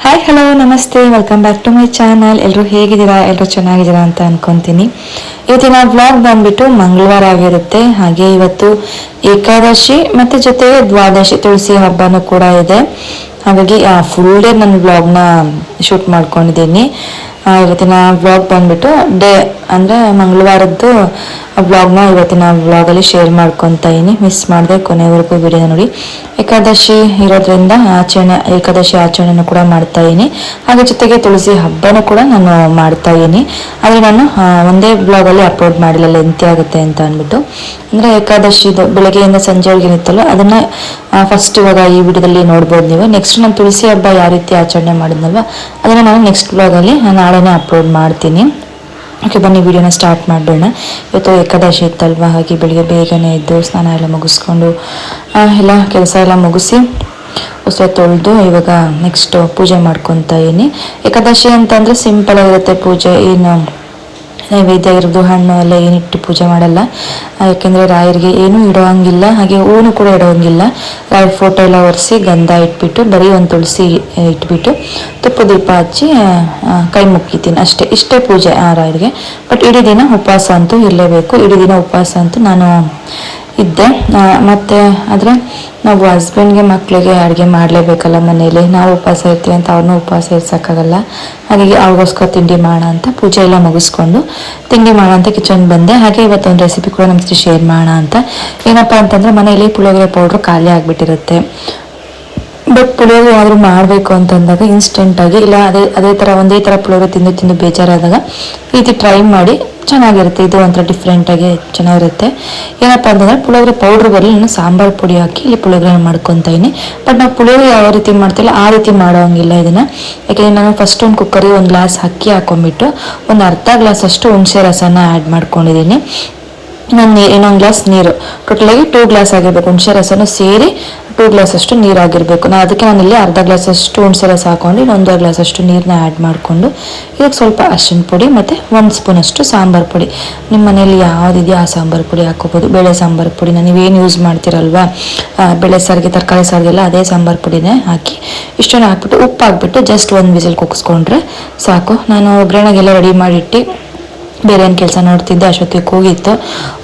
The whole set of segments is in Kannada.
ಹಾಯ್ ಹಲೋ ನಮಸ್ತೆ. Welcome back to my channel ಎಲ್ಲರೂ ಹೇಗಿದ್ದೀರಾ? ಎಲ್ಲರೂ ಚೆನ್ನಾಗಿದ್ದೀರಾ ಅಂತ ಅನ್ಕೊಂತೀನಿ. ಇವತ್ತಿನ ವ್ಲಾಗ್ ಬಂದ್ಬಿಟ್ಟು ಮಂಗಳವಾರ ಆಗಿರುತ್ತೆ. ಹಾಗೆ ಇವತ್ತು ಏಕಾದಶಿ ಮತ್ತೆ ಜೊತೆಗೆ ದ್ವಾದಶಿ, ತುಳಸಿ ಹಬ್ಬನೂ ಕೂಡ ಇದೆ. ಹಾಗಾಗಿ ಫುಲ್ ಡೇ ನನ್ನ ವ್ಲಾಗ್ನ ಶೂಟ್ ಮಾಡ್ಕೊಂಡಿದ್ದೀನಿ. ಇವತ್ತಿನ ವ್ಲಾಗ್ ಬಂದ್ಬಿಟ್ಟು ಡೇ ಅಂದರೆ ಮಂಗಳವಾರದ್ದು ವ್ಲಾಗ್ನ ಇವತ್ತಿನ ವ್ಲಾಗಲ್ಲಿ ಶೇರ್ ಮಾಡ್ಕೊತಾ ಇದ್ದೀನಿ ಮಿಸ್ ಮಾಡಿದೆ ಕೊನೆವರೆಗೂ ವಿಡಿಯೋ ನೋಡಿ. ಏಕಾದಶಿ ಇರೋದ್ರಿಂದ ಆಚರಣೆ ಏಕಾದಶಿ ಆಚರಣೆನೂ ಕೂಡ ಮಾಡ್ತಾ ಇದ್ದೀನಿ ಹಾಗೆ ಜೊತೆಗೆ ತುಳಸಿ ಹಬ್ಬನೂ ಕೂಡ ನಾನು ಮಾಡ್ತಾ ಇದ್ದೀನಿ ಆದರೆ ನಾನು ಆ, ಒಂದೇ ಬ್ಲಾಗಲ್ಲಿ ಅಪ್ಲೋಡ್ ಮಾಡಿಲ್ಲ ಲೆಂತಿ ಆಗುತ್ತೆ ಅಂತ ಅಂದ್ಬಿಟ್ಟು. ಅಂದರೆ ಏಕಾದಶಿದು ಬೆಳಗ್ಗೆಯಿಂದ ಸಂಜೆವರೆಗೆ ಇರುತ್ತಲ್ಲ ಅದನ್ನು ಫಸ್ಟ್ ಇವಾಗ ಈ ವಿಡಿಯೋದಲ್ಲಿ ನೋಡ್ಬೋದು ನೀವು. ನೆಕ್ಸ್ಟ್ ನಾನು ತುಳಸಿ ಹಬ್ಬ ಯಾವ ರೀತಿ ಆಚರಣೆ ಮಾಡಿದ್ನಲ್ವ ಅದನ್ನು ನಾನು ನೆಕ್ಸ್ಟ್ ಬ್ಲಾಗಲ್ಲಿ ನಾಳೆನೇ ಅಪ್ಲೋಡ್ ಮಾಡ್ತೀನಿ. ಓಕೆ, ಬನ್ನಿ, ವಿಡಿಯೋನ ಸ್ಟಾರ್ಟ್ ಮಾಡೋಣ ಇವತ್ತು ಏಕಾದಶಿ ಇತ್ತಲ್ವ? ಹಾಗೆ ಬೆಳಿಗ್ಗೆ ಬೇಗನೆ ಎದ್ದು ಸ್ನಾನ ಎಲ್ಲ ಮುಗಿಸ್ಕೊಂಡು ಎಲ್ಲ ಕೆಲಸ ಎಲ್ಲ ಮುಗಿಸಿ, ಹೊಸ ತೊಳೆದು ಇವಾಗ ನೆಕ್ಸ್ಟ್ ಪೂಜೆ ಮಾಡ್ಕೊತಾ ಇದ್ದೀನಿ. ಏಕಾದಶಿ ಅಂತಂದರೆ ಸಿಂಪಲ್ ಆಗಿರುತ್ತೆ ಪೂಜೆ. ಏನು ನೈವೇದ್ಯ ಇರೋದು ಹಣ್ಣು ಎಲ್ಲ ಏನಿಟ್ಟು ಪೂಜೆ ಮಾಡಲ್ಲ. ಯಾಕೆಂದರೆ ರಾಯರಿಗೆ ಏನೂ ಇಡೋಂಗಿಲ್ಲ ಹಾಗೆ ಹೂನು ಕೂಡ ಇಡೋಂಗಿಲ್ಲ ರಾಯರ ಫೋಟೋ ಎಲ್ಲ ಒರೆಸಿ ಗಂಧ ಇಟ್ಬಿಟ್ಟು, ಬರೀ ಒಂದು ತುಳಸಿ ಇಟ್ಬಿಟ್ಟು ತುಪ್ಪ ದೀಪ ಹಚ್ಚಿ ಕೈ ಮುಕ್ಕಿತೀನಿ ಅಷ್ಟೇ. ಇಷ್ಟೇ ಪೂಜೆ ಆ ರಾಯರಿಗೆ. ಬಟ್ ಇಡೀ ದಿನ ಉಪವಾಸ ಅಂತೂ ಇರಲೇಬೇಕು. ಇಡೀ ದಿನ ಉಪವಾಸ ಅಂತೂ ನಾನು ಇದ್ದೆ. ಮತ್ತು ಆದರೆ ನಾವು ಹಸ್ಬೆಂಡ್ಗೆ ಮಕ್ಕಳಿಗೆ ಅಡುಗೆ ಮಾಡಲೇಬೇಕಲ್ಲ ಮನೇಲಿ ನಾವು ಉಪವಾಸ ಇರ್ತೀವಿ ಅಂತ ಅವ್ರನ್ನೂ ಉಪವಾಸ ಇರ್ಸೋಕ್ಕಾಗಲ್ಲ. ಹಾಗಾಗಿ ಅವ್ರಿಗೋಸ್ಕರ ತಿಂಡಿ ಮಾಡೋಣ ಅಂತ ಪೂಜೆ ಎಲ್ಲ ಮುಗಿಸ್ಕೊಂಡು ತಿಂಡಿ ಮಾಡೋ ಅಂತ ಕಿಚನ್ ಬಂದೆ. ಹಾಗೆ ಇವತ್ತೊಂದು ರೆಸಿಪಿ ಕೂಡ ನಮ್ಮ ಜೊತೆ ಶೇರ್ ಮಾಡೋಣ ಅಂತ. ಏನಪ್ಪ ಅಂತಂದರೆ ಮನೆಯಲ್ಲಿ ಪುಳಿಯೋಗರೆ ಪೌಡ್ರ್ ಖಾಲಿ ಆಗಿಬಿಟ್ಟಿರುತ್ತೆ. ಬಟ್ ಪುಳಿಯೋಗರೆ ಏನಾದರೂ ಮಾಡಬೇಕು ಅಂತಂದಾಗ ಇನ್ಸ್ಟೆಂಟಾಗಿ ಇಲ್ಲ ಅದೇ ಅದೇ ಥರ ಒಂದೇ ಥರ ಪುಳಿಯೋಗರೆ ತಿಂದು ತಿಂದು ಬೇಜಾರಾದಾಗ ಈ ರೀತಿ ಟ್ರೈ ಮಾಡಿ ಚೆನ್ನಾಗಿರುತ್ತೆ. ಇದು ಒಂಥರ ಡಿಫ್ರೆಂಟಾಗಿ ಚೆನ್ನಾಗಿರುತ್ತೆ. ಏನಪ್ಪ ಅಂತಂದರೆ ಪುಳಿಯೋಗರೆ ಪೌಡ್ರ್ ಬರಲಿ ನಾನು ಸಾಂಬಾರು ಪುಡಿ ಹಾಕಿ ಇಲ್ಲಿ ಪುಳಿಯೋಗರೆ ಮಾಡ್ಕೊತಾ ಇದ್ದೀನಿ. ಬಟ್ ನಾವು ಪುಳಿಯೋಗರೆ ಯಾವ ರೀತಿ ಮಾಡ್ತಿಲ್ಲ, ಆ ರೀತಿ ಮಾಡೋಂಗಿಲ್ಲ ಇದನ್ನು. ಯಾಕೆಂದರೆ ನಾನು ಫಸ್ಟ್ ಒಂದು ಕುಕ್ಕರಿಗೆ ಒಂದು ಗ್ಲಾಸ್ ಅಕ್ಕಿ ಹಾಕೊಂಡ್ಬಿಟ್ಟು ಒಂದು ಅರ್ಧ ಗ್ಲಾಸ್ ಅಷ್ಟು ಹುಣಸೆ ರಸನ ಆ್ಯಡ್ ಮಾಡ್ಕೊಂಡಿದ್ದೀನಿ. ನಾನು ನೀರು ಇನ್ನೊಂದು ಗ್ಲಾಸ್ ನೀರು. ಟೋಟಲಾಗಿ ಟೂ ಗ್ಲಾಸ್ ಆಗಿರಬೇಕು. ಹುಣಸೆ ರಸನೂ ಸೇರಿ ಟೂ ಗ್ಲಾಸ್ ಅಷ್ಟು ನೀರಾಗಿರಬೇಕು. ನಾನು ಅದಕ್ಕೆ ನಾನಿಲ್ಲಿ ಅರ್ಧ ಗ್ಲಾಸ್ ಅಷ್ಟು ಹುಣಸೆ ರಸ ಹಾಕೊಂಡು ಇನ್ನೊಂದು ಗ್ಲಾಸ್ ಅಷ್ಟು ನೀರನ್ನ ಆ್ಯಡ್ ಮಾಡಿಕೊಂಡು ಇದಕ್ಕೆ ಸ್ವಲ್ಪ ಅರ್ಶಿನ ಪುಡಿ ಮತ್ತು ಒಂದು ಸ್ಪೂನ್ ಅಷ್ಟು ಸಾಂಬಾರು ಪುಡಿ. ನಿಮ್ಮ ಮನೆಯಲ್ಲಿ ಯಾವುದಿದೆಯೋ ಆ ಸಾಂಬಾರು ಪುಡಿ ಹಾಕೋಬೋದು ಬೇಳೆ ಸಾಂಬಾರು ಪುಡಿನ ನೀವೇನು ಯೂಸ್ ಮಾಡ್ತೀರಲ್ವಾ? ಬೇಳೆ ಸಾರಿಗೆ, ತರಕಾರಿ ಸಾರಿಗೆಲ್ಲ ಅದೇ ಸಾಂಬಾರು ಪುಡಿನೇ ಹಾಕಿ ಇಷ್ಟನ್ನು ಹಾಕ್ಬಿಟ್ಟು ಉಪ್ಪು ಹಾಕ್ಬಿಟ್ಟು ಜಸ್ಟ್ ಒಂದು ವಿಸಿಲ್ ಕುಗ್ಸ್ಕೊಂಡ್ರೆ ಸಾಕು. ನಾನು ಒಗ್ಗರಣೆಗೆಲ್ಲ ರೆಡಿ ಮಾಡಿಟ್ಟು ಬೇರೆ ಏನು ಕೆಲಸ ನೋಡ್ತಿದ್ದೆ, ಅಷ್ಟೊತ್ತಿಗೆ ಕೂಗಿತ್ತು.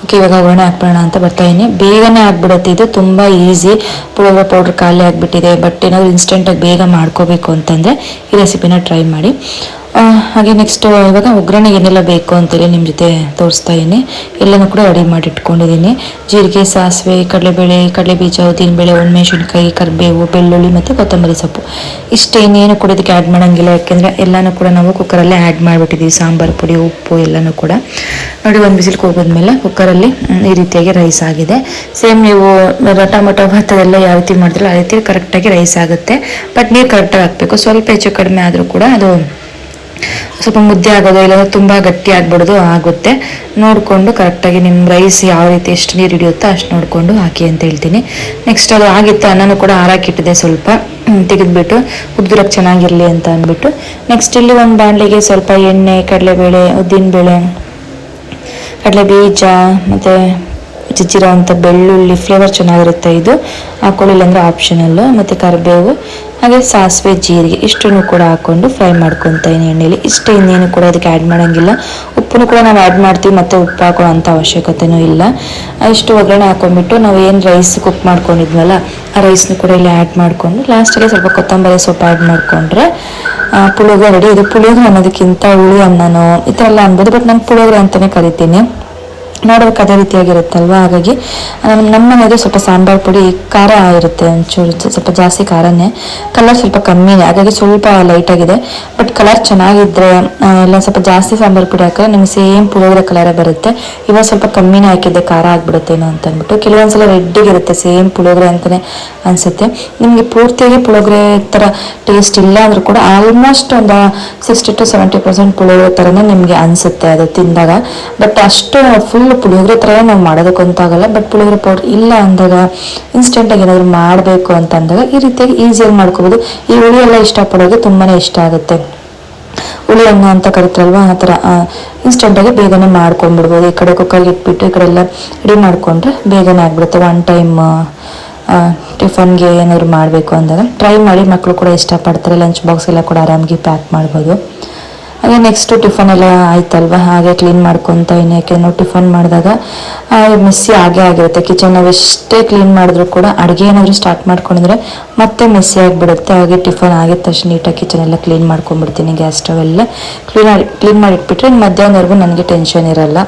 ಓಕೆ, ಇವಾಗ ಒಣ ಹಾಕ್ಬಿಡೋಣ ಅಂತ ಬರ್ತಾ ಇದೀನಿ ಬೇಗನೆ ಆಗ್ಬಿಡುತ್ತೆ. ಇದು ತುಂಬ ಈಸಿ. ಪುಳಿಯೋಗರೆ ಪೌಡ್ರ್ ಖಾಲಿ ಆಗಿಬಿಟ್ಟಿದೆ. ಬಟ್ ಏನಾದರೂ ಇನ್ಸ್ಟೆಂಟಾಗಿ ಬೇಗ ಮಾಡ್ಕೋಬೇಕು ಅಂತಂದರೆ ಈ ರೆಸಿಪಿನ ಟ್ರೈ ಮಾಡಿ. ಹಾಗೆ ನೆಕ್ಸ್ಟ್ ಇವಾಗ ಒಗ್ಗರಣೆ ಏನೆಲ್ಲ ಬೇಕು ಅಂತೇಳಿ ನಿಮ್ಮ ಜೊತೆ ತೋರಿಸ್ತಾ ಇದ್ದೀನಿ. ಎಲ್ಲನೂ ಕೂಡ ರೆಡಿ ಮಾಡಿ ಇಟ್ಕೊಂಡಿದ್ದೀನಿ ಜೀರಿಗೆ, ಸಾಸಿವೆ, ಕಡಲೆಬೇಳೆ, ಕಡಲೆಬೀಜ, ಉದ್ದಿನಬೇಳೆ, ಒಣಮೆಣಸಿನ್ಕಾಯಿ, ಕರಿಬೇವು, ಬೆಳ್ಳುಳ್ಳಿ ಮತ್ತು ಕೊತ್ತಂಬರಿ ಸೊಪ್ಪು. ಇಷ್ಟು ಇನ್ನೇನು ಕೂಡ ಇದಕ್ಕೆ ಆ್ಯಡ್ ಮಾಡೋಂಗಿಲ್ಲ. ಯಾಕೆಂದರೆ ಎಲ್ಲನೂ ಕೂಡ ನಾವು ಕುಕ್ಕರಲ್ಲೇ ಆ್ಯಡ್ ಮಾಡಿಬಿಟ್ಟಿದ್ದೀವಿ ಸಾಂಬಾರು ಪುಡಿ, ಉಪ್ಪು ಎಲ್ಲನೂ ಕೂಡ. ನೋಡಿ ಒಂದು ಬಿಸಿಲು ಹೋಗೋದ್ಮೇಲೆ ಕುಕ್ಕರಲ್ಲಿ ಈ ರೀತಿಯಾಗಿ ರೈಸ್ ಆಗಿದೆ. ಸೇಮ್ ನೀವು ಟೊಮೊಟೊ ಭತ್ತದೆಲ್ಲ ಯಾವ ರೀತಿ ಮಾಡಿದ್ರೆ ಆ ರೀತಿ ಕರೆಕ್ಟಾಗಿ ರೈಸ್ ಆಗುತ್ತೆ. ಬಟ್ ನೀರು ಕರೆಕ್ಟಾಗಿ ಹಾಕಬೇಕು. ಸ್ವಲ್ಪ ಹೆಚ್ಚು ಕಡಿಮೆ ಆದರೂ ಕೂಡ ಅದು ಸ್ವಲ್ಪ ಮುದ್ದೆ ಆಗೋದು ಇಲ್ಲ ತುಂಬ ಗಟ್ಟಿ ಆಗ್ಬಿಡೋದು, ಆಗುತ್ತೆ. ನೋಡಿಕೊಂಡು ಕರೆಕ್ಟಾಗಿ ನಿಮ್ಮ ರೈಸ್ ಯಾವ ರೀತಿ ಎಷ್ಟು ನೀರು ಹಿಡಿಯುತ್ತೋ ಅಷ್ಟು ನೋಡಿಕೊಂಡು ಹಾಕಿ ಅಂತ ಹೇಳ್ತೀನಿ. ನೆಕ್ಸ್ಟ್ ಅದು ಆಗಿತ್ತು, ಅನ್ನನೂ ಕೂಡ ಹಾರಾಕಿಟ್ಟಿದೆ ಸ್ವಲ್ಪ. ತೆಗೆದುಬಿಟ್ಟು ಉದ್ದಿರಕ್ಕೆ ಚೆನ್ನಾಗಿರಲಿ ಅಂತ ಅಂದ್ಬಿಟ್ಟು. ನೆಕ್ಸ್ಟ್ ಇಲ್ಲಿ ಒಂದು ಬಾಣಲಿಗೆ ಸ್ವಲ್ಪ ಎಣ್ಣೆ, ಕಡಲೆಬೇಳೆ, ಉದ್ದಿನಬೇಳೆ ಕಡಲೆ ಬೀಜ ಮತ್ತು ಜಜ್ಜಿರೋ ಅಂಥ ಬೆಳ್ಳುಳ್ಳಿ ಫ್ಲೇವರ್ ಚೆನ್ನಾಗಿರುತ್ತೆ ಇದು. ಹಾಕೊಳ್ಳಿಲ್ಲ ಅಂದರೆ ಆಪ್ಷನಲ್ಲು ಮತ್ತು ಕರಿಬೇವು ಹಾಗೆ ಸಾಸಿವೆ ಜೀರಿಗೆ ಇಷ್ಟನ್ನು ಕೂಡ ಹಾಕ್ಕೊಂಡು ಫ್ರೈ ಮಾಡ್ಕೊತಾ ಎಣ್ಣೆಯಲ್ಲಿ ಇಷ್ಟೇ ಇನ್ನೇನು ಕೂಡ ಅದಕ್ಕೆ ಆ್ಯಡ್ ಮಾಡೋಂಗಿಲ್ಲ. ಉಪ್ಪನ್ನು ಕೂಡ ನಾವು ಆ್ಯಡ್ ಮಾಡ್ತೀವಿ ಮತ್ತು ಉಪ್ಪು ಹಾಕೋ ಅವಶ್ಯಕತೆನೂ ಇಲ್ಲ. ಆ, ಇಷ್ಟು ಒಗ್ಗರಣೆ ಹಾಕೊಂಡ್ಬಿಟ್ಟು ನಾವು ಏನು ರೈಸ್ ಕುಕ್ ಮಾಡ್ಕೊಂಡಿದ್ವಲ್ಲ ಆ ರೈಸ್ನ ಕೂಡ ಇಲ್ಲಿ ಆ್ಯಡ್ ಮಾಡಿಕೊಂಡು ಲಾಸ್ಟಿಗೆ ಸ್ವಲ್ಪ ಕೊತ್ತಂಬರಿ ಸೊಪ್ಪು ಆ್ಯಡ್ ಮಾಡಿಕೊಂಡ್ರೆ ಪುಳಿಯೋಗರೆ ರೆಡಿ ಇದು ಪುಳಿಯೋಗರೆ ಅನ್ನೋದಕ್ಕಿಂತ ಹುಳಿ ಅನ್ನನೋ ಈ ಥರ ಎಲ್ಲ ಅನ್ಬೋದು ಬಟ್ ನಾನು ಪುಳಿಯೋಗರೆ ಅಂತಲೇ ಕರಿತೀನಿ. ನೋಡೋದಕ್ಕೆ ಅದೇ ರೀತಿಯಾಗಿರುತ್ತಲ್ವ? ಹಾಗಾಗಿ, ನಮ್ಮ ಸ್ವಲ್ಪ ಸಾಂಬಾರು ಪುಡಿ ಖಾರ ಇರುತ್ತೆ ಒಂಚೂರು, ಸ್ವಲ್ಪ ಜಾಸ್ತಿ ಖಾರನೇ. ಕಲರ್ ಸ್ವಲ್ಪ ಕಮ್ಮಿನೇ, ಹಾಗಾಗಿ ಸ್ವಲ್ಪ ಲೈಟ್ ಆಗಿದೆ. ಬಟ್ ಕಲರ್ ಚೆನ್ನಾಗಿದ್ರೆ ಎಲ್ಲ ಸ್ವಲ್ಪ ಜಾಸ್ತಿ ಸಾಂಬಾರು ಪುಡಿ ಹಾಕಿದ್ರೆ ನಿಮ್ಗೆ ಸೇಮ್ ಪುಳಿಯೋಗರೆ ಕಲರೇ ಬರುತ್ತೆ. ಇವಾಗ ಸ್ವಲ್ಪ ಕಮ್ಮಿನೇ ಹಾಕಿದ್ದೆ, ಖಾರ ಆಗ್ಬಿಡುತ್ತೇನೋ ಅಂತ ಅಂದ್ಬಿಟ್ಟು. ಕೆಲವೊಂದ್ಸಲ ರೆಡ್ಡಿಗಿರುತ್ತೆ ಸೇಮ್ ಪುಳಿಯೋಗರೆ ಅಂತಲೇ ಅನಿಸುತ್ತೆ. ನಿಮಗೆ ಪೂರ್ತಿಯಾಗಿ ಪುಳಿಯೋಗರೆ ಥರ ಟೇಸ್ಟ್ ಇಲ್ಲ ಅಂದರೂ ಕೂಡ ಆಲ್ಮೋಸ್ಟ್ ಒಂದು sixty to seventy percent puliyogare ಥರನೇ ನಿಮಗೆ ಅನಿಸುತ್ತೆ ಅದು ತಿಂದಾಗ. ಬಟ್ ಅಷ್ಟು ಫುಲ್ ಪುಳಿಯೋಗರೆ ಥರ ನಾವು ಮಾಡೋದಕ್ಕೆ ಅಂತಾಗಲ್ಲ ಬಟ್ ಪುಳಿಯೋಗರೆ ಪೌಡ್ರ್ ಇಲ್ಲ ಅಂದಾಗ ಇನ್ಸ್ಟೆಂಟಾಗಿ ಏನಾದರೂ ಮಾಡಬೇಕು ಅಂತ ಅಂದಾಗ ಈ ರೀತಿಯಾಗಿ ಈಸಿಯಾಗಿ ಮಾಡ್ಕೋಬೋದು. ಈ ಹುಳಿ ಎಲ್ಲ ಇಷ್ಟಪಡೋದು ತುಂಬಾ ಇಷ್ಟ ಆಗುತ್ತೆ. ಹುಳಿ ಅನ್ನ ಅಂತ ಕರಿತಾರಲ್ವ, ಆ ಥರ ಇನ್ಸ್ಟೆಂಟಾಗಿ ಬೇಗನೆ ಮಾಡ್ಕೊಂಡ್ಬಿಡ್ಬೋದು. ಈ ಕಡೆ ಕುಕ್ಕರ್ಗೆ ಇಟ್ಬಿಟ್ಟು ಈ ಕಡೆ ಎಲ್ಲ ರೆಡಿ ಮಾಡಿಕೊಂಡ್ರೆ ಬೇಗನೆ ಆಗ್ಬಿಡುತ್ತೆ. ಒನ್ ಟೈಮ್ ಟಿಫನ್ಗೆ ಏನಾದರೂ ಮಾಡಬೇಕು ಅಂದಾಗ ಟ್ರೈ ಮಾಡಿ ಮಕ್ಕಳು ಕೂಡ ಇಷ್ಟಪಡ್ತಾರೆ. ಲಂಚ್ ಬಾಕ್ಸ್ ಎಲ್ಲ ಕೂಡ ಆರಾಮಾಗಿ ಪ್ಯಾಕ್ ಮಾಡ್ಬೋದು. ಹಾಗೆ ನೆಕ್ಸ್ಟು ಟಿಫನ್ ಎಲ್ಲ ಆಯ್ತಲ್ವ? ಹಾಗೆ ಕ್ಲೀನ್ ಮಾಡ್ಕೊತ ಇನ್ನು ಯಾಕೆ ನಾವು ಟಿಫನ್ ಮಾಡಿದಾಗ ಮಿಸ್ಸಿ ಆಗೇ ಆಗಿರುತ್ತೆ. ಕಿಚನ್ ನಾವು ಎಷ್ಟೇ ಕ್ಲೀನ್ ಮಾಡಿದ್ರು ಕೂಡ ಅಡುಗೆ ಏನಾದರೂ ಸ್ಟಾರ್ಟ್ ಮಾಡ್ಕೊಂಡಿದ್ರೆ ಮತ್ತೆ ಮಿಸ್ಸಿ ಆಗಿಬಿಡುತ್ತೆ. ಹಾಗೆ ಟಿಫನ್ ಆಗಿದ ತಕ್ಷಣ ನೀಟಾಗಿ ಕಿಚನ್ ಎಲ್ಲ ಕ್ಲೀನ್ ಮಾಡ್ಕೊಂಡ್ಬಿಡ್ತೀನಿ. ಗ್ಯಾಸ್ ಸ್ಟವ್ ಎಲ್ಲ ಕ್ಲೀನ್ ಕ್ಲೀನ್ ಮಾಡಿಟ್ಬಿಟ್ರೆ ಮಧ್ಯಾಹ್ನವರೆಗೂ ನನಗೆ ಟೆನ್ಷನ್ ಇರಲ್ಲ.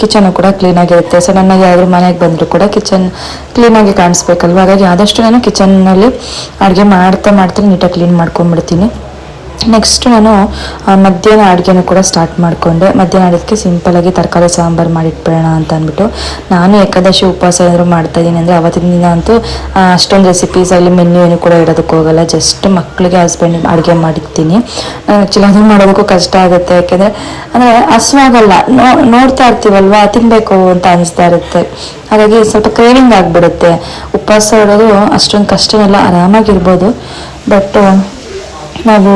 ಕಿಚನು ಕೂಡ ಕ್ಲೀನಾಗಿರುತ್ತೆ ಸೊ ನನಗೆ ಯಾವ್ದಾದ್ರು ಮನೆಗೆ ಬಂದರೂ ಕೂಡ ಕಿಚನ್ ಕ್ಲೀನಾಗಿ ಕಾಣಿಸ್ಬೇಕಲ್ವ? ಹಾಗಾಗಿ ಆದಷ್ಟು ನಾನು ಕಿಚನ್ನಲ್ಲಿ ಅಡುಗೆ ಮಾಡ್ತಾ ಮಾಡ್ತಾ ನೀಟಾಗಿ ಕ್ಲೀನ್ ಮಾಡ್ಕೊಂಡ್ಬಿಡ್ತೀನಿ. ನೆಕ್ಸ್ಟ್ ನಾನು ಮಧ್ಯಾಹ್ನ ಅಡುಗೆನೂ ಕೂಡ ಸ್ಟಾರ್ಟ್ ಮಾಡಿಕೊಂಡೆ. ಮಧ್ಯಾಹ್ನ ಅಡುಗೆಗೆ ಸಿಂಪಲಾಗಿ ತರಕಾರಿ ಸಾಂಬಾರು ಮಾಡಿಟ್ಬಿಡೋಣ ಅಂತ ಅಂದ್ಬಿಟ್ಟು ನಾನು ಏಕಾದಶಿ ಉಪವಾಸ ಏನಾದರೂ ಮಾಡ್ತಾ ಇದ್ದೀನಿ ಅಂದರೆ ಅವತ್ತಿನ ದಿನ ಅಂತೂ ಅಷ್ಟೊಂದು ರೆಸಿಪೀಸ್ ಅಲ್ಲಿ ಮೆನ್ಯೂ ಏನು ಕೂಡ ಇಡೋದಕ್ಕೆ ಹೋಗಲ್ಲ. ಜಸ್ಟ್ ಮಕ್ಕಳಿಗೆ ಹಸ್ಬೆಂಡ್ ಅಡುಗೆ ಮಾಡಿರ್ತೀನಿ. ಆ್ಯಕ್ಚುಲಿ ಅದು ಮಾಡೋದಕ್ಕೂ ಕಷ್ಟ ಆಗುತ್ತೆ. ಯಾಕೆಂದರೆ, ಅಂದರೆ ಹಸುವಾಗಲ್ಲ ನೋ, ನೋಡ್ತಾ ಇರ್ತೀವಲ್ವಾ ತಿನ್ನಬೇಕು ಅಂತ ಅನಿಸ್ತಾ ಇರುತ್ತೆ. ಹಾಗಾಗಿ ಸ್ವಲ್ಪ ಕ್ರೇವಿಂಗ್ ಆಗಿಬಿಡುತ್ತೆ. ಉಪವಾಸ ಇಡೋದು ಅಷ್ಟೊಂದು ಕಷ್ಟನೆಲ್ಲ, ಆರಾಮಾಗಿರ್ಬೋದು. ಬಟ್ ನಾವು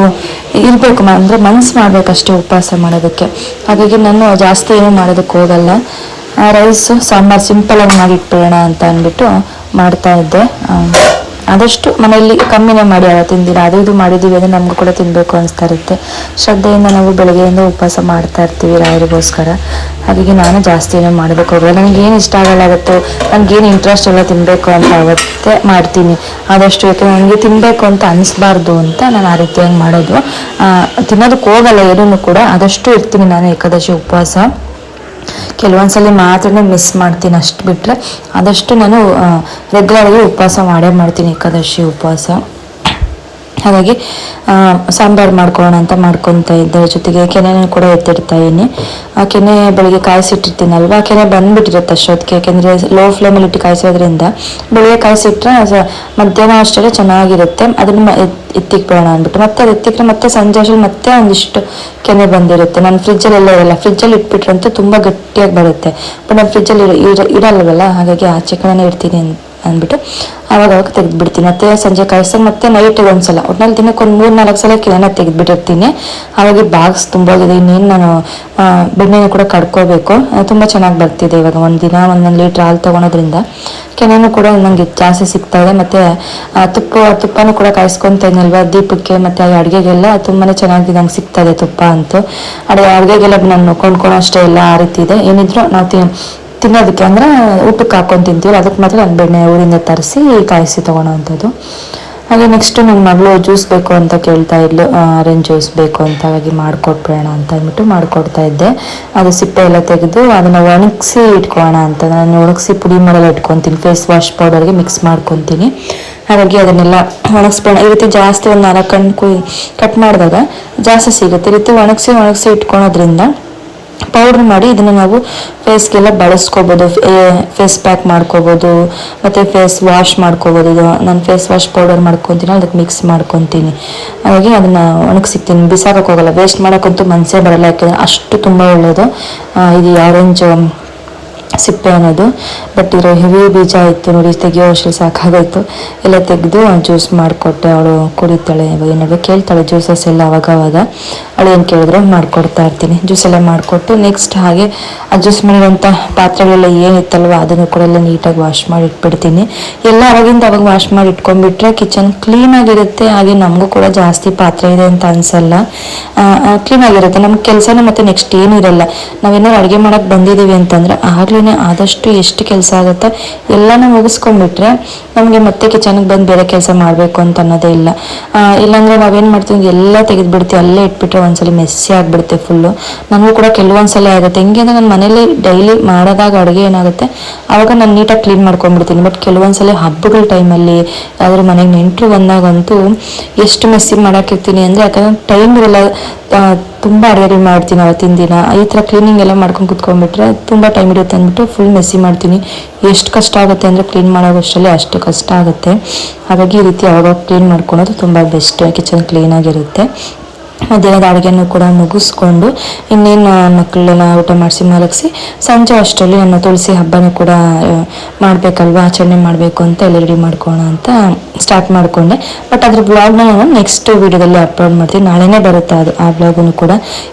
ಇರಬೇಕು ಅಂದರೆ ಮನಸ್ಸು ಮಾಡಬೇಕಷ್ಟೇ ಉಪವಾಸ ಮಾಡೋದಕ್ಕೆ. ಹಾಗಾಗಿ ನಾನು ಜಾಸ್ತಿ ಏನೂ ಮಾಡೋದಕ್ಕೆ ಹೋಗಲ್ಲ. ರೈಸು ಸಾಂಬಾರು ಸಿಂಪಲಾಗಿ ಮಾಡಿಟ್ಬಿಡೋಣ ಅಂತ ಅಂದ್ಬಿಟ್ಟು ಮಾಡ್ತಾ ಇದ್ದೆ. ಆದಷ್ಟು ಮನೆಯಲ್ಲಿ ಕಮ್ಮಿನೇ ಮಾಡಿ ಅವ ತಿಂದಿರ ಅದು ಇದು ಮಾಡಿದ್ದೀವಿ ಅಂದರೆ ನಮಗೂ ಕೂಡ ತಿನ್ನಬೇಕು ಅನಿಸ್ತಾ ಇರುತ್ತೆ. ಶ್ರದ್ಧೆಯಿಂದ ನಾವು ಬೆಳಗ್ಗೆಯಿಂದ ಉಪವಾಸ ಮಾಡ್ತಾ ಇರ್ತೀವಿ ರಾಯರಿಗೋಸ್ಕರ. ಹಾಗಾಗಿ ನಾನು ಜಾಸ್ತಿ ಏನೂ ಮಾಡೋದಕ್ಕೆ ಹೋಗಲ್ಲ ಏನು ಇಷ್ಟ ಆಗಲ್ಲ ನನಗೆ ನನಗೇನು ಇಂಟ್ರೆಸ್ಟ್ ಎಲ್ಲ ತಿನ್ನಬೇಕು ಅಂತ ಆಗುತ್ತೆ ಮಾಡ್ತೀನಿ. ಆದಷ್ಟು ಯಾಕೆ ನನಗೆ ತಿನ್ನಬೇಕು ಅಂತ ಅನಿಸ್ಬಾರ್ದು ಅಂತ ನಾನು ಆ ರೀತಿಯಾಗಿ ಮಾಡೋದು. ತಿನ್ನೋದಕ್ಕೆ ಹೋಗಲ್ಲ ಏನೂ ಕೂಡ ಆದಷ್ಟು ಇರ್ತೀನಿ ನಾನು ಏಕಾದಶಿ ಉಪವಾಸ. ಕೆಲವೊಂದ್ಸಲಿ ಮಾತ್ರ ಮಿಸ್ ಮಾಡ್ತೀನಿ ಅಷ್ಟು ಬಿಟ್ಟರೆ ಆದಷ್ಟು ನಾನು ರೆಗ್ಯುಲರಾಗಿ ಉಪವಾಸ ಮಾಡೇ ಮಾಡ್ತೀನಿ ಏಕಾದಶಿ ಉಪವಾಸ. ಹಾಗಾಗಿ ಸಾಂಬಾರು ಮಾಡ್ಕೊಳ್ಳೋಣ ಅಂತ ಮಾಡ್ಕೊತಾ ಇದ್ದೆ ಜೊತೆಗೆ ಕೆನೆನೂ ಕೂಡ ಎತ್ತಿಡ್ತಾ ಇದ್ದೀನಿ. ಆ, ಕೆನೆ ಬೆಳಿಗ್ಗೆ ಕಾಯಿಸಿಟ್ಟಿರ್ತೀನಲ್ವ? ಆ ಕೆನೆ ಬಂದ್ಬಿಟ್ಟಿರುತ್ತೆ ಅಷ್ಟೊತ್ತಿಗೆ, ಯಾಕೆಂದರೆ ಲೋ ಫ್ಲೇಮಲ್ಲಿ ಇಟ್ಟು ಕಾಯಿಸೋದ್ರಿಂದ. ಬೆಳಿಗ್ಗೆ ಕಾಯಿಸಿಟ್ರೆ ಮಧ್ಯಾಹ್ನ ಅಷ್ಟೇ ಚೆನ್ನಾಗಿರುತ್ತೆ. ಅದನ್ನು ಎತ್ತಿಕ್ಬಿಡೋಣ ಅಂದ್ಬಿಟ್ಟು. ಮತ್ತೆ ಅದು ಎತ್ತಿಕ್ರೆ ಮತ್ತೆ ಸಂಜೆ ಅಷ್ಟರಲ್ಲಿ ಮತ್ತೆ ಒಂದಿಷ್ಟು ಕೆನೆ ಬಂದಿರುತ್ತೆ. ನಾನು ಫ್ರಿಜ್ಜಲ್ಲೆಲ್ಲ ಇರಲ್ಲ. ಫ್ರಿಜ್ಜಲ್ಲಿ ಇಟ್ಬಿಟ್ರಂತೂ ತುಂಬ ಗಟ್ಟಿಯಾಗಿ ಬರುತ್ತೆ. ಬಟ್ ನಾನು ಫ್ರಿಜ್ಜಲ್ಲಿ ಇರ ಇರಲ್ವಲ್ಲ? ಹಾಗಾಗಿ ಆಚೆ ಕಡೆನೇ ಇಡ್ತೀನಿ ಅನ್- ಅಂದ್ಬಿಟ್ಟು ಅವಾಗ ಅವಾಗ ತೆಗೆದ್ಬಿಡ್ತೀನಿ. ಮತ್ತೆ ಸಂಜೆ ಕಾಯಿಸ್ದಾಗ ಮತ್ತೆ ನೈಟಿಗೆ ಒಂದ್ಸಲ. ಒಟ್ನಲ್ಲಿ ದಿನಕ್ಕೆ ಒಂದು ಮೂರು, ನಾಲ್ಕು ಸಲ ಕೆನೆನ ತೆಗೆದ್ಬಿಟ್ಟಿರ್ತೀನಿ. ಅವಾಗ ಬಾಕ್ಸ್ ತುಂಬೋಗಿದೆ. ಇನ್ನೇನು ನಾನು ಬೆಣ್ಣೆನ ಕೂಡ ಕಡ್ಕೋಬೇಕು. ತುಂಬ ಚೆನ್ನಾಗಿ ಬರ್ತಿದೆ ಇವಾಗ. ಒಂದು ದಿನ ಒಂದೊಂದು ಲೀಟ್ರ್ ಹಾಲು ತೊಗೊಳೋದ್ರಿಂದ ಕೆನೆನೂ ಕೂಡ ನನಗೆ ಜಾಸ್ತಿ ಸಿಗ್ತಾ ಇದೆ. ಮತ್ತು ತುಪ್ಪ, ತುಪ್ಪನೂ ಕೂಡ ಕಾಯಿಸ್ಕೊತಾ ದೀಪಕ್ಕೆ ಮತ್ತು ಅಡುಗೆಗೆಲ್ಲ ತುಂಬಾ ಚೆನ್ನಾಗಿ ನಂಗೆ ಸಿಗ್ತಾ ಇದೆ ತುಪ್ಪ ಅಂತೂ. ಅಡುಗೆ ಅಡುಗೆಗೆಲ್ಲ ನಾನು ಕೊಂಡ್ಕೊಳೋ ಅಷ್ಟೇ ಎಲ್ಲ ಆ ರೀತಿ ಇದೆ. ಏನಿದ್ರು ನಾವು ತಿನ್ನೋದಕ್ಕೆ ಅಂದರೆ ಊಟಕ್ಕೆ ಹಾಕೊಂಡು ತಿಂತೀವಿ ಅದಕ್ಕೆ ಮಾತ್ರ ನಾನು ಬೆಣ್ಣೆ ಊರಿಂದ ತರಿಸಿ ಕಾಯಿಸಿ ತೊಗೊಳೋವಂಥದ್ದು ಹಾಗೆ ನೆಕ್ಸ್ಟು ನನ್ನ ಮಗಳು ಜ್ಯೂಸ್ ಬೇಕು ಅಂತ ಕೇಳ್ತಾ ಇದ್ಲು ಆರೆಂಜ್ ಜ್ಯೂಸ್ ಬೇಕು ಅಂತ, ಹಾಗಾಗಿ ಮಾಡಿಕೊಟ್ಬಿಡೋಣ ಅಂತ ಅಂದ್ಬಿಟ್ಟು ಮಾಡಿಕೊಡ್ತಾ ಇದ್ದೆ. ಅದು ಸಿಪ್ಪೆ ಎಲ್ಲ ತೆಗೆದು ಅದನ್ನು ಒಣಗಿಸಿ ಇಟ್ಕೊಳ್ಳೋಣ ಅಂತ, ನಾನು ಒಣಗಿಸಿ ಪುಡಿ ಮಾಡಲ್ಲ ಇಟ್ಕೊತೀನಿ ಫೇಸ್ ವಾಶ್ ಪೌಡರ್ಗೆ ಮಿಕ್ಸ್ ಮಾಡ್ಕೊತೀನಿ. ಹಾಗಾಗಿ ಅದನ್ನೆಲ್ಲ ಒಣಗಿಸ್ಬೇಡ ಈ ರೀತಿ ಜಾಸ್ತಿ ಒಂದು ನಾಲ್ಕು ಕಣ್ಣು ಕಟ್ ಮಾಡಿದಾಗ ಜಾಸ್ತಿ ಸಿಗುತ್ತೆ. ಈ ರೀತಿ ಒಣಗಿಸಿ ಒಣಗಿಸಿ ಇಟ್ಕೊಳೋದ್ರಿಂದ ಪೌಡ್ರ್ ಮಾಡಿ ಇದನ್ನು ನಾವು ಫೇಸ್ಗೆಲ್ಲ ಬಳಸ್ಕೋಬೋದು. ಫೇಸ್ ಪ್ಯಾಕ್ ಮಾಡ್ಕೋಬೋದು, ಮತ್ತು ಫೇಸ್ ವಾಶ್ ಮಾಡ್ಕೋಬೋದು. ಇದು ನಾನು ಫೇಸ್ ವಾಶ್ ಪೌಡರ್ ಮಾಡ್ಕೊತೀನಿ, ಅದಕ್ಕೆ ಮಿಕ್ಸ್ ಮಾಡ್ಕೊತೀನಿ. ಹಾಗಾಗಿ ಅದನ್ನು ಒಣಗಿಸಿಕ್ತೀನಿ. ಬಿಸಾಕೋಕ್ಕೋಗಲ್ಲ ವೇಸ್ಟ್ ಮಾಡೋಕ್ಕಂತೂ ಮನಸ್ಸೇ ಬರಲ್ಲ, ಯಾಕೆಂದರೆ ಅಷ್ಟು ತುಂಬ ಒಳ್ಳೆಯದು ಇದು ಆರೆಂಜ್ ಸಿಪ್ಪೆ ಅನ್ನೋದು. ಬಟ್ ಇರೋ ಹೆವಿ ಬೀಜ ಇತ್ತು ನೋಡಿ, ತೆಗಿಯೋ ಅಷ್ಟು ಸಾಕಾಗೋಯ್ತು. ಎಲ್ಲ ತೆಗೆದು ಜ್ಯೂಸ್ ಮಾಡಿಕೊಟ್ಟೆ ಅವಳು ಕುಡಿತಾಳೆ. ಇವಾಗ ಏನಾದ್ರು ಕೇಳ್ತಾಳೆ ಜ್ಯೂಸಸ್ ಎಲ್ಲ ಅವಾಗ ಅವಾಗ ಅವಳು ಏನು ಕೇಳಿದ್ರು ಮಾಡಿಕೊಡ್ತಾ ಇರ್ತೀನಿ. ಜ್ಯೂಸ್ ಎಲ್ಲ ಮಾಡಿಕೊಟ್ಟು ನೆಕ್ಸ್ಟ್ ಹಾಗೆ ಆ ಜ್ಯೂಸ್ ಮಾಡಿರೋಂಥ ಪಾತ್ರೆಗಳೆಲ್ಲ ಏನಿತ್ತಲ್ವ, ಅದನ್ನು ಕೂಡ ಎಲ್ಲ ನೀಟಾಗಿ ವಾಶ್ ಮಾಡಿ ಇಟ್ಬಿಡ್ತೀನಿ. ಎಲ್ಲ ಅವಾಗಿಂದ ಅವಾಗ ವಾಶ್ ಮಾಡಿ ಇಟ್ಕೊಂಡ್ಬಿಟ್ರೆ ಕಿಚನ್ ಕ್ಲೀನಾಗಿರುತ್ತೆ ಹಾಗೆ ನಮಗೂ ಕೂಡ ಜಾಸ್ತಿ ಪಾತ್ರೆ ಇದೆ ಅಂತ ಅನ್ಸಲ್ಲ. ಕ್ಲೀನಾಗಿರುತ್ತೆ ನಮ್ಮ ಕೆಲಸನೂ ಮತ್ತೆ ನೆಕ್ಸ್ಟ್ ಏನೂ ಇರಲ್ಲ. ನಾವೇನಾದ್ರು ಅಡುಗೆ ಮಾಡೋಕ್ಕೆ ಬಂದಿದ್ದೀವಿ ಅಂತಂದ್ರೆ ಆಗ್ಲೇ ಆದಷ್ಟು ಎಷ್ಟು ಕೆಲಸ ಆಗುತ್ತೆ ಎಲ್ಲನೂ ಮುಗಿಸ್ಕೊಂಡ್ಬಿಟ್ರೆ ನಮಗೆ ಮತ್ತೆ ಕಿಚನ್ಗೆ ಬಂದು ಬೇರೆ ಕೆಲಸ ಮಾಡಬೇಕು ಅಂತ ಅನ್ನೋದೇ ಇಲ್ಲ. ಇಲ್ಲಾಂದರೆ ನಾವೇನು ಮಾಡ್ತೀವಿ, ಎಲ್ಲ ತೆಗೆದುಬಿಡ್ತೀವಿ, ಅಲ್ಲೇ ಇಟ್ಬಿಟ್ರೆ ಒಂದ್ಸಲ ಮೆಸ್ಸಿ ಆಗಿಬಿಡುತ್ತೆ ಫುಲ್ಲು ನನಗೂ ಕೂಡ ಕೆಲವೊಂದ್ಸಲ ಆಗುತ್ತೆ. ಹೆಂಗೆ ಅಂದರೆ ನಾನು ಮನೇಲಿ ಡೈಲಿ ಮಾಡೋದಾಗ ಅಡುಗೆ ಏನಾಗುತ್ತೆ ಆವಾಗ ನಾನು ನೀಟಾಗಿ ಕ್ಲೀನ್ ಮಾಡ್ಕೊಂಡ್ಬಿಡ್ತೀನಿ. ಬಟ್ ಕೆಲವೊಂದ್ಸಲ ಹಬ್ಬಗಳ ಟೈಮಲ್ಲಿ ಯಾವ್ದಾದ್ರು ಮನೆಗೆ ನೆಂಟರು ಬಂದಾಗಂತೂ ಎಷ್ಟು ಮೆಸ್ಸಿ ಮಾಡೋಕ್ಕಿರ್ತೀನಿ ಅಂದರೆ ಯಾಕಂದ್ರೆ ಟೈಮ್ ಇರಲ್ಲ. ತುಂಬ ಅಡುಗೆಗಳು ಮಾಡ್ತೀನಿ ಅವತ್ತಿನ ದಿನ. ಈ ಥರ ಕ್ಲೀನಿಂಗ್ ಎಲ್ಲ ಮಾಡ್ಕೊಂಡು ಕುತ್ಕೊಂಡ್ಬಿಟ್ರೆ ತುಂಬ ಟೈಮ್ ಇರುತ್ತೆ ಅಂದ್ಬಿಟ್ಟು ಫುಲ್ ಮೆಸ್ಸಿ ಮಾಡ್ತೀನಿ. ಎಷ್ಟು ಕಷ್ಟ ಆಗುತ್ತೆ ಅಂದರೆ ಕ್ಲೀನ್ ಮಾಡೋವಷ್ಟರಲ್ಲಿ ಅಷ್ಟು ಕಷ್ಟ ಆಗುತ್ತೆ. ಹಾಗಾಗಿ ಈ ರೀತಿ ಯಾವಾಗ ಕ್ಲೀನ್ ಮಾಡ್ಕೊಳೋದು ತುಂಬ ಬೆಸ್ಟ್ ಕಿಚನ್ ಕ್ಲೀನಾಗಿರುತ್ತೆ ಮಧ್ಯಾಹ್ನದ ಅಡುಗೆಯನ್ನು ಕೂಡ ಮುಗಿಸ್ಕೊಂಡು ಇನ್ನೇನು ಮಕ್ಕಳನ್ನ ಊಟ ಮಾಡಿಸಿ ಮಲಗಿಸಿ ಸಂಜೆ ಅಷ್ಟರಲ್ಲಿ ನನ್ನ ತುಳಸಿ ಹಬ್ಬನ ಕೂಡ ಮಾಡಬೇಕಲ್ವಾ, ಆಚರಣೆ ಮಾಡಬೇಕು ಅಂತ ಎಲ್ಲ ರೆಡಿ ಮಾಡ್ಕೋಣ ಅಂತ ಸ್ಟಾರ್ಟ್ ಮಾಡಿಕೊಂಡೆ. ಬಟ್ ಅದ್ರ ಬ್ಲಾಗ್ನ ನಾನು ನೆಕ್ಸ್ಟ್ ವಿಡಿಯೋದಲ್ಲಿ ಅಪ್ಲೋಡ್ ಮಾಡ್ತೀನಿ. ನಾಳೆನೇ ಬರುತ್ತೆ ಅದು. ಆ ಬ್ಲಾಗನ್ನು ಕೂಡ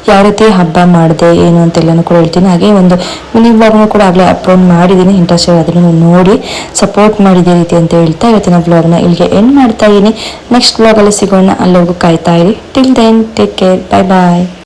ಯಾವ ರೀತಿ ಹಬ್ಬ ಮಾಡಿದೆ, ಏನು ಅಂತೆಲ್ಲನೂ ಕೂಡ ಹೇಳ್ತೀನಿ. ಹಾಗೆ ಒಂದು ಮಿನಿ ಬ್ಲಾಗ್ನು ಕೂಡ ಆಗಲೇ ಅಪ್ಲೋಡ್ ಮಾಡಿದ್ದೀನಿ. ಇಂಟ್ರೆಸ್ಟ್ ಅದನ್ನು ನೋಡಿ ಸಪೋರ್ಟ್ ಮಾಡಿದೇ ರೀತಿ ಅಂತ ಹೇಳ್ತಾ ಇವತ್ತಿನ ಬ್ಲಾಗ್ನ ಇಲ್ಲಿಗೆ ಎಂಡ್ ಮಾಡ್ತಾ ಇದ್ದೀನಿ. ನೆಕ್ಸ್ಟ್ ಬ್ಲಾಗಲ್ಲಿ ಸಿಗೋಣ. ಅಲ್ಲಿವರೆಗೂ ಕಾಯ್ತಾ ಇರಿ. Till then Take care. Bye bye.